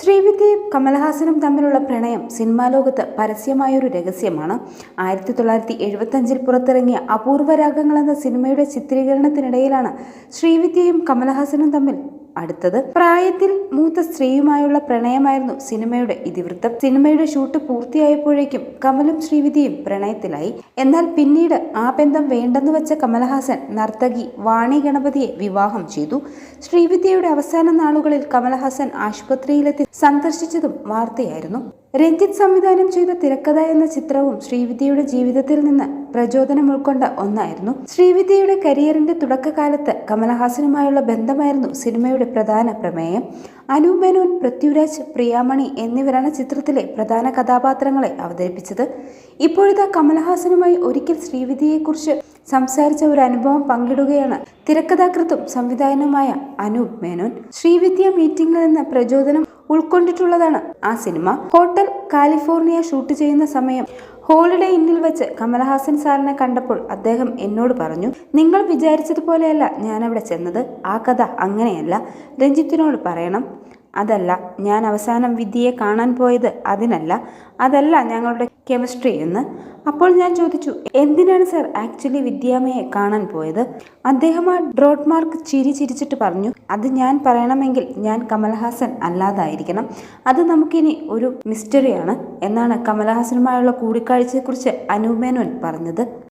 ശ്രീവിദ്യയും കമൽഹാസനും തമ്മിലുള്ള പ്രണയം സിനിമാ ലോകത്ത് പരസ്യമായൊരു രഹസ്യമാണ്. ആയിരത്തി തൊള്ളായിരത്തി എഴുപത്തഞ്ചിൽ പുറത്തിറങ്ങിയ അപൂർവ രാഗങ്ങൾ എന്ന സിനിമയുടെ ചിത്രീകരണത്തിനിടയിലാണ് ശ്രീവിദ്യയും കമൽഹാസനും തമ്മിൽ അടുത്തത്. പ്രായത്തിൽ മൂത്ത സ്ത്രീയുമായുള്ള പ്രണയമായിരുന്നു സിനിമയുടെ ഇതിവൃത്തം. സിനിമയുടെ ഷൂട്ട് പൂർത്തിയായപ്പോഴേക്കും കമലും ശ്രീവിധിയും പ്രണയത്തിലായി. എന്നാൽ പിന്നീട് ആ ബന്ധം വേണ്ടെന്ന് വെച്ച കമലഹാസൻ നർത്തകി വാണി ഗണപതിയെ വിവാഹം ചെയ്തു. ശ്രീവിദ്യയുടെ അവസാന നാളുകളിൽ കമലഹാസൻ ആശുപത്രിയിലെത്തി സന്ദർശിച്ചതും വാർത്തയായിരുന്നു. രഞ്ജിത്ത് സംവിധാനം ചെയ്ത തിരക്കഥ എന്ന ചിത്രവും ശ്രീവിദ്യയുടെ ജീവിതത്തിൽ നിന്ന് പ്രചോദനം ഉൾക്കൊണ്ട ഒന്നായിരുന്നു. ശ്രീവിദ്യയുടെ കരിയറിന്റെ തുടക്കകാലത്ത് കമലഹാസനുമായുള്ള ബന്ധമായിരുന്നു സിനിമയുടെ പ്രധാന പ്രമേയം. അനു മേനോൻ പൃഥ്വിരാജ് പ്രിയാമണി എന്നിവരാണ് ചിത്രത്തിലെ പ്രധാന കഥാപാത്രങ്ങളെ അവതരിപ്പിച്ചത്. ഇപ്പോഴത്തെ കമലഹാസനുമായി ഒരിക്കൽ ശ്രീവിദ്യയെക്കുറിച്ച് സംസാരിച്ച ഒരു അനുഭവം പങ്കിടുകയാണ് തിരക്കഥാകൃത്തും സംവിധായകനുമായ അനൂപ് മേനോൻ. ശ്രീവിദ്യ മീറ്റിംഗിൽ നിന്ന് പ്രചോദനം ഉൾക്കൊണ്ടിട്ടുള്ളതാണ്. ആ സിനിമ ഹോട്ടൽ കാലിഫോർണിയ ഷൂട്ട് ചെയ്യുന്ന സമയം ഹോളിഡേ ഇന്നിൽ വെച്ച് കമലഹാസൻ സാറിനെ കണ്ടപ്പോൾ അദ്ദേഹം എന്നോട് പറഞ്ഞു നിങ്ങൾ വിചാരിച്ചതുപോലെയല്ല ഞാനവിടെ ചെന്നത്. ആ കഥ അങ്ങനെയല്ല. രഞ്ജിത്തിനോട് പറയണം. അതല്ല ഞാൻ അവസാനം വിദ്യയെ കാണാൻ പോയത് അതിനല്ല അതല്ല ഞങ്ങളുടെ കെമിസ്ട്രി എന്ന്. അപ്പോൾ ഞാൻ ചോദിച്ചു എന്തിനാണ് സർ ആക്ച്വലി വിദ്യാമയെ കാണാൻ പോയത്? അദ്ദേഹം ആ ഡ്രോട്ട് മാർക്ക് ചിരി ചിരിച്ചിട്ട് പറഞ്ഞു അത് ഞാൻ പറയണമെങ്കിൽ ഞാൻ കമൽഹാസൻ അല്ലാതായിരിക്കണം. അത് നമുക്കിനി ഒരു മിസ്റ്ററിയാണ് എന്നാണ് കമൽഹാസനുമായുള്ള കൂടിക്കാഴ്ചയെക്കുറിച്ച് അനൂപേനോൻ പറഞ്ഞത്.